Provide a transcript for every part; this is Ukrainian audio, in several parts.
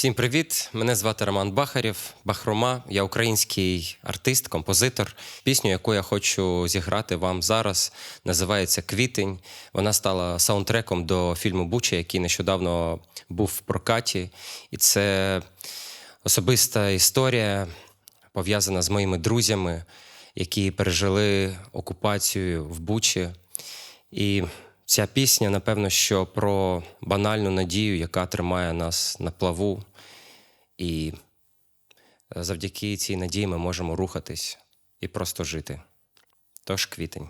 Всім привіт! Мене звати Роман Бахарєв, Бахрома. Я український артист, композитор. Пісню, яку я хочу зіграти вам зараз, називається Квітень. Вона стала саундтреком до фільму Буча, який нещодавно був в прокаті. І це особиста історія, пов'язана з моїми друзями, які пережили окупацію в Бучі. І ця пісня, напевно, що про банальну надію, яка тримає нас на плаву. І завдяки цій надії ми можемо рухатись і просто жити. Тож квітень.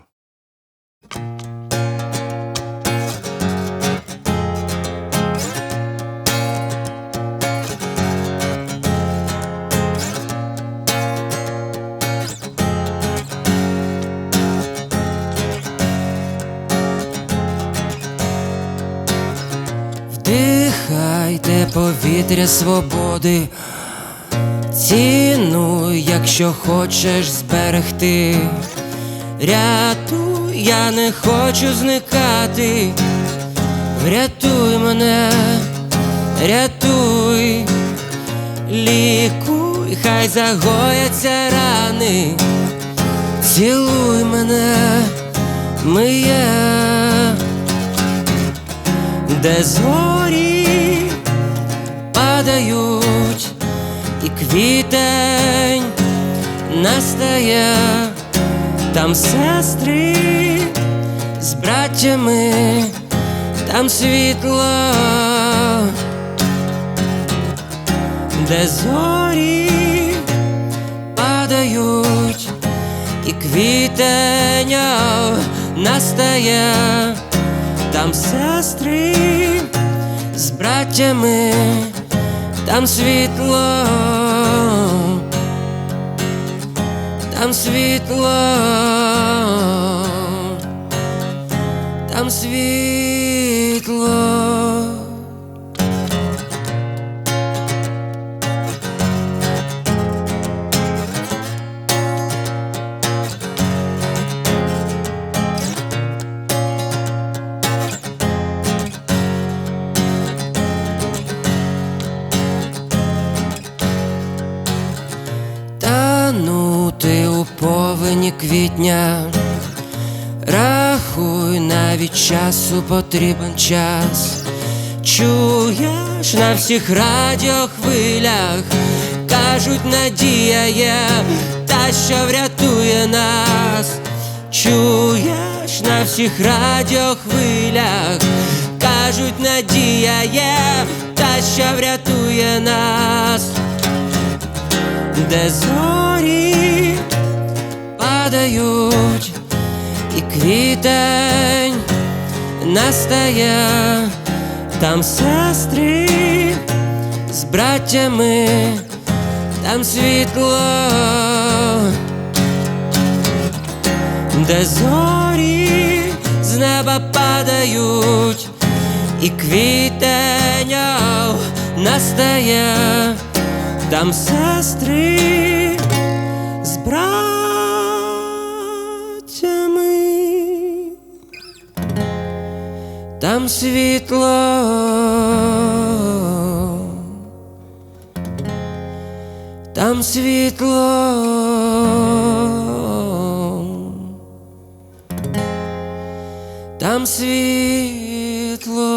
Вдихайте повітря свободи, цінуй, якщо хочеш зберегти. Рятуй, я не хочу зникати. Врятуй мене, рятуй, лікуй, хай загояться рани. Цілуй мене, моє де зорі падають, і квітень настає, там сестри з браттями, там світло, де зорі падають, і квітень настає там сестри з браттями, там світло, там світло, там світло. Повені квітня, рахуй, навіть часу потрібен час. Чуєш на всіх радіохвилях, кажуть, надія є та, що врятує нас. Чуєш на всіх радіохвилях, кажуть, надія є та, що врятує нас де зорі падають, і квітень настає, там сестри з браттями, там світло, де зорі з неба падають, і квітень настає. Там сестри з братями, там світло, там світло, там світло.